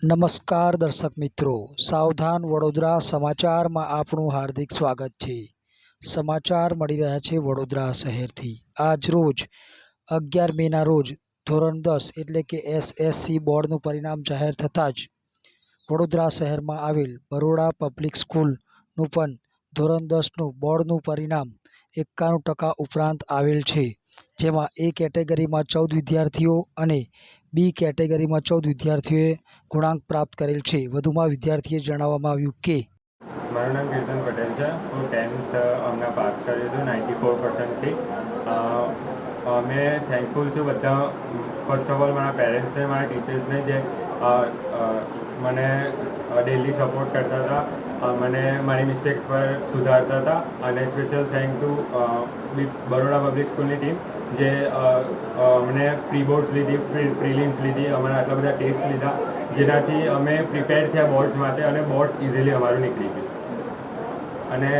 નમસ્કાર દર્શક મિત્રો. સાવધાન વડોદરા સમાચારમાં આપનું હાર્દિક સ્વાગત છે. સમાચાર મળી રહ્યા છે વડોદરા શહેરથી. આજ રોજ અગિયાર મેના રોજ ધોરણ દસ એટલે કે એસએસસી બોર્ડનું પરિણામ જાહેર થતાં જ વડોદરા શહેરમાં આવેલ બરોડા પબ્લિક સ્કૂલનું પણ ધોરણ દસનું બોર્ડનું પરિણામ એકાણું ટકા ઉપરાંત આવેલ છે. જેમાં એ કેટેગરીમાં ચૌદ વિદ્યાર્થીઓ અને બી કેટેગરીમાં ચૌદ વિદ્યાર્થીઓએ ગુણાંક પ્રાપ્ત કરેલ છે. વધુમાં વિદ્યાર્થીએ જણાવવામાં આવ્યું કે મારું નામ કીર્તન પટેલ છે. હું ટેન્થ હમણાં પાસ કર્યું છું નાઇન્ટી ફોર પર્સન્ટથી. અમે થેન્કફુલ છું બધા. ફર્સ્ટ ઓફ ઓલ મારા પેરેન્ટ્સને મારા ટીચર્સને જે મને ડેલી સપોર્ટ કરતા હતા. મને મારી મિસ્ટેક પર સુધારતા હતા અને special thank to Baroda public સ્કૂલની ટીમ જે અમને પ્રી બોર્ડ્સ લીધી પ્રિલિમ્સ લીધી, અમારા આટલા બધા ટેસ્ટ લીધા, જેનાથી અમે પ્રિપેર થયા બોર્ડ્સ માટે અને બોર્ડ્સ ઇઝીલી અમારું નીકળી ગયું. અને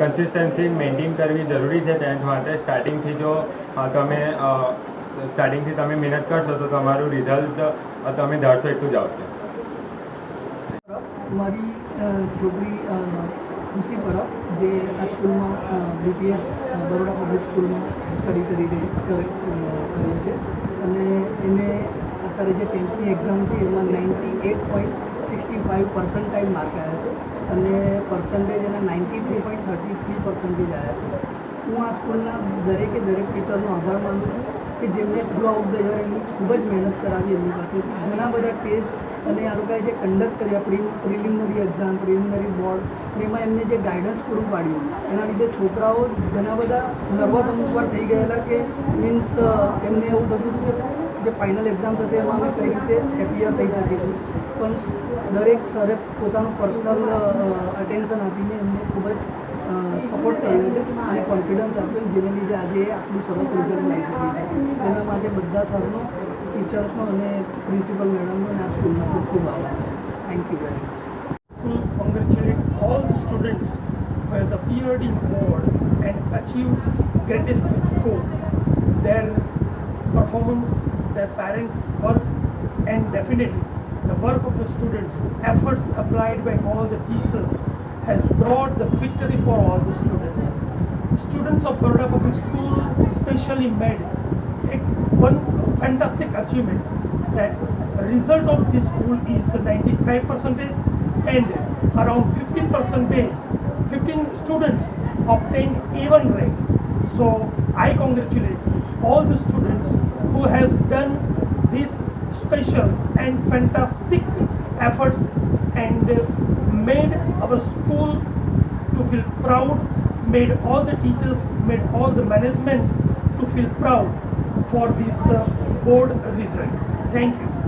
કન્સિસ્ટન્સી મેન્ટેન કરવી જરૂરી છે ટેન્થ માટે. સ્ટાર્ટિંગથી જો તમે સ્ટાર્ટિંગથી તમે મહેનત કરશો તો તમારું રિઝલ્ટ તમે ધારશો એટલું જ આવશે. મારી છોકરી ખુશી પરબ, જે આ સ્કૂલમાં બીપીએસ બરોડા પબ્લિક સ્કૂલમાં સ્ટડી કરી રહી કર્યો કરે છે. અને એને અત્યારે જે ટેન્થની એક્ઝામ હતી, એમાં ninety eight point sixty five percentile mark આવ્યા છે અને પર્સન્ટેજ એના ninety three point thirty three percentage આવ્યા છે. હું આ સ્કૂલના દરેકે દરેક ટીચરનો આભાર માનું છું. કે જેમને થ્રુ આઉટ ધ યર એમની ખૂબ જ મહેનત કરાવી એમની પાસેથી. ઘણા બધા ટેસ્ટ અને આ લોકોએ જે કન્ડક્ટ કર્યા pre preliminary exam preliminary board અને એમાં એમને જે ગાઈડન્સ પૂરું પાડ્યું, એના લીધે છોકરાઓ ઘણા બધા નર્વસ અમુક થઈ ગયેલા કે મીન્સ એમને એવું થતું હતું કે જે ફાઇનલ એક્ઝામ થશે એમાં અમે કઈ રીતે એપિયર થઈ શકીશું. પણ દરેક સરે પોતાનું પર્સનલ અટેન્શન આપીને એમને ખૂબ જ સપોર્ટ કર્યો છે અને કોન્ફિડન્સ આપ્યો જેને લીધે આજે આટલું સરસ રિઝલ્ટ લાવી શકીએ છે એના માટે બધા સરનો ટીચર્સનો અને પ્રિન્સિપલ મેડમનો અને આ સ્કૂલનો ખૂબ ખૂબ આભાર છે thank you very much congratulate all the students who has appeared in board and achieved greatest score. Their performance, their parents' work, and definitely the work of the students, efforts applied by all the teachers has brought the victory for all the students. Students of Baroda Public School specially made one fantastic achievement that result of this school is 95 percentage and around 15 percentage 15 students obtained A1 rank so i congratulate all the students who has done this special and fantastic efforts and made our school to feel proud made all the teachers made all the management to feel proud for this uh, board result. Thank you